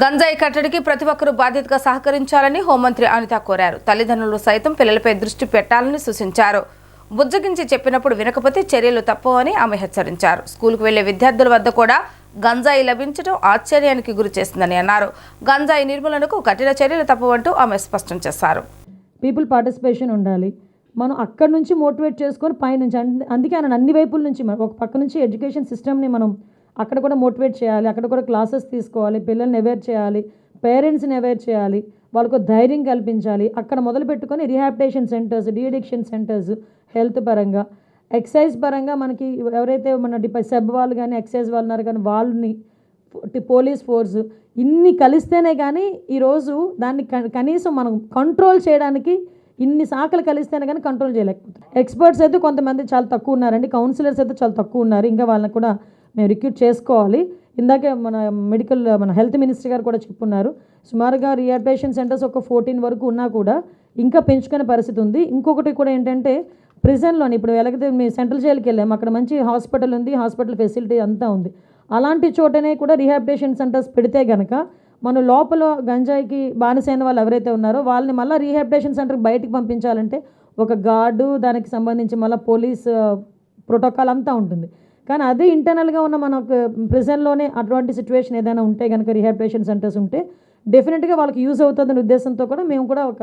గంజాయి కట్టడికి ప్రతి ఒక్కరూ బాధ్యతగా సహకరించాలని హోంమంత్రి అనిత కోరారు. తల్లిదండ్రులు సైతం పిల్లలపై దృష్టి పెట్టాలని సూచించారు. బుజ్జగించి చెప్పినప్పుడు వినకపోతే చర్యలు తప్పవని ఆమె హెచ్చరించారు. స్కూల్కు వెళ్ళే విద్యార్థుల వద్ద కూడా గంజాయి లభించడం ఆశ్చర్యానికి గురి చేసిందని అన్నారు. గంజాయి నిర్మూలనకు కఠిన చర్యలు తప్పవంటూ ఆమె స్పష్టం చేశారు. పీపుల్ పార్టిసిపేషన్ ఉండాలి. మనం అక్కడి నుంచి మోటివేట్ చేసుకొని పైనుంచి అందుకే ఆయన అన్ని వైపుల నుంచి మనం ఒక పక్క నుంచి ఎడ్యుకేషన్ సిస్టమ్ని మనం అక్కడ కూడా మోటివేట్ చేయాలి అక్కడ కూడా క్లాసెస్ తీసుకోవాలి పిల్లల్ని అవేర్ చేయాలి పేరెంట్స్ని అవేర్ చేయాలి వాళ్ళకు ధైర్యం కల్పించాలి. అక్కడ మొదలు పెట్టుకొని rehabilitation centres deaddiction centres health పరంగా. ఎక్సైజ్ పరంగా మనకి ఎవరైతే మన డిప సెబ్ వాళ్ళు కానీ ఎక్సైజ్ వాళ్ళు ఉన్నారు కానీ వాళ్ళని పోలీస్ ఫోర్స్ ఇన్ని కలిస్తేనే కానీ ఈరోజు దాన్ని క- కనీసం మనం కంట్రోల్ చేయడానికి ఇన్ని శాఖలు కలిస్తేనే కానీ కంట్రోల్ చేయలేకపోతుంది ఎక్స్పర్ట్స్ అయితే కొంతమంది చాలా తక్కువ ఉన్నారండి కౌన్సిలర్స్ అయితే చాలా తక్కువ ఉన్నారు ఇంకా వాళ్ళని కూడా మేము రిక్రూట్ చేసుకోవాలి. ఇందాకే మన మెడికల్ మన హెల్త్ మినిస్టర్ గారు కూడా చెప్పున్నారు. సుమారుగా రీహాబిటేషన్ సెంటర్స్ ఒక ఫోర్టీన్ వరకు ఉన్నా కూడా ఇంకా పెంచుకునే పరిస్థితి ఉంది. ఇంకొకటి కూడా ఏంటంటే ప్రిజన్లోని ఇప్పుడు ఎలాగైతే మేము సెంట్రల్ జైలుకి వెళ్ళాము అక్కడ మంచి హాస్పిటల్ ఉంది హాస్పిటల్ ఫెసిలిటీ అంతా ఉంది. అలాంటి చోటనే కూడా రీహాబిటేషన్ సెంటర్స్ పెడితే కనుక మనం లోపల గంజాయికి బానిసైన వాళ్ళు ఎవరైతే ఉన్నారో వాళ్ళని మళ్ళీ రీహాబిటేషన్ సెంటర్కి బయటికి పంపించాలంటే ఒక గార్డు దానికి సంబంధించి మళ్ళీ పోలీస్ ప్రోటోకాల్ అంతా ఉంటుంది. కానీ అదే ఇంటర్నల్గా ఉన్న మన ప్రిజన్లోనే అటువంటి సిచ్యువేషన్ ఏదైనా ఉంటే కనుక రీహాబిటేషన్ సెంటర్స్ ఉంటే డెఫినెట్గా వాళ్ళకి యూజ్ అవుతుందనే ఉద్దేశంతో కూడా మేము కూడా ఒక